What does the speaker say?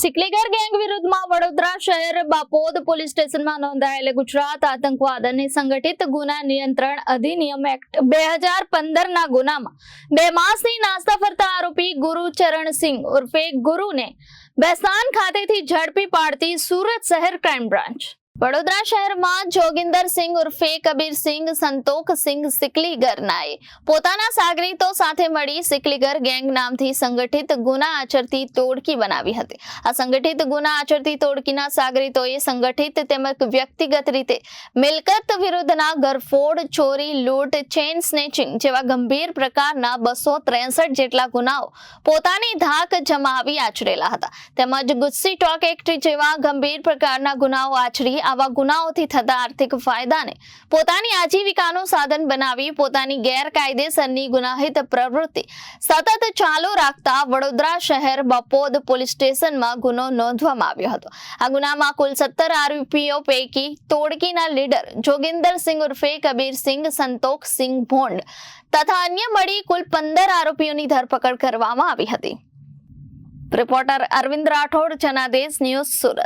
Sikligar gang વિરુદ્ધમાં વડોદરા શહેર Bapod police સ્ટેશનમાં નોંધાયેલ ગુજરાત આતંકવાદ અને સંગઠિત ગુના નિયંત્રણ અધિનિયમ એક્ટ બે હજાર પંદરના ગુનામાં બે માસની નાસ્તા ફરતા આરોપી ગુરુ ચરણસિંહ ઉર્ફે ગુરુને બેસાન ખાતેથી ઝડપી પાડતી સુરત શહેર ક્રાઇમ બ્રાન્ચ. વડોદરા શહેરમાં જોગિંદર સિંહ ઉર્ફે કબીર સંતોખસિંહ સંતોખ સિંહ સિકલીગરનાએ પોતાના સાગરીતો સાથે મળી સિકલીગર ગેંગ નામથી સંગઠિત ગુના આચરતી તોડકી બનાવી હતી. આ સંગઠિત ગુના આચરતી તોડકીના સાગરીતોએ સંગઠિત તેમજ વ્યક્તિગત રીતે મિલકત વિરુદ્ધના ગરફોડ ચોરી, લૂંટ, ચેઇન સ્નેચિંગ જેવા ગંભીર પ્રકારના બસો ત્રેસઠ જેટલા ગુનાઓ પોતાની ધાક જમાવી આચરેલા હતા. તેમજ ગુસ્સી ટોક એક્ટ જેવા ગંભીર પ્રકારના ગુનાઓ આચરી આવા ગુનાઓથી થતા આર્થિક ફાયદાને પોતાની આજીવિકાનું સાધન બનાવી પોતાની ગેરકાયદેસરની ગુનાહિત પ્રવૃત્તિ સતત ચાલુ રાખતા વડોદરા શહેર બપોદ પોલીસ સ્ટેશનમાં ગુનો નોંધવામાં આવ્યો હતો. આ ગુનામાં કુલ સત્તર આરોપીઓ પૈકી તોડકીના લીડર જોગિંદરસિંહ ઉર્ફે કબીરસિંહ સિંહ ભોંડ તથા અન્ય મળી કુલ પંદર આરોપીઓની ધરપકડ કરવામાં આવી હતી. Reporter Arvind Rathod, Janadesh news Surat.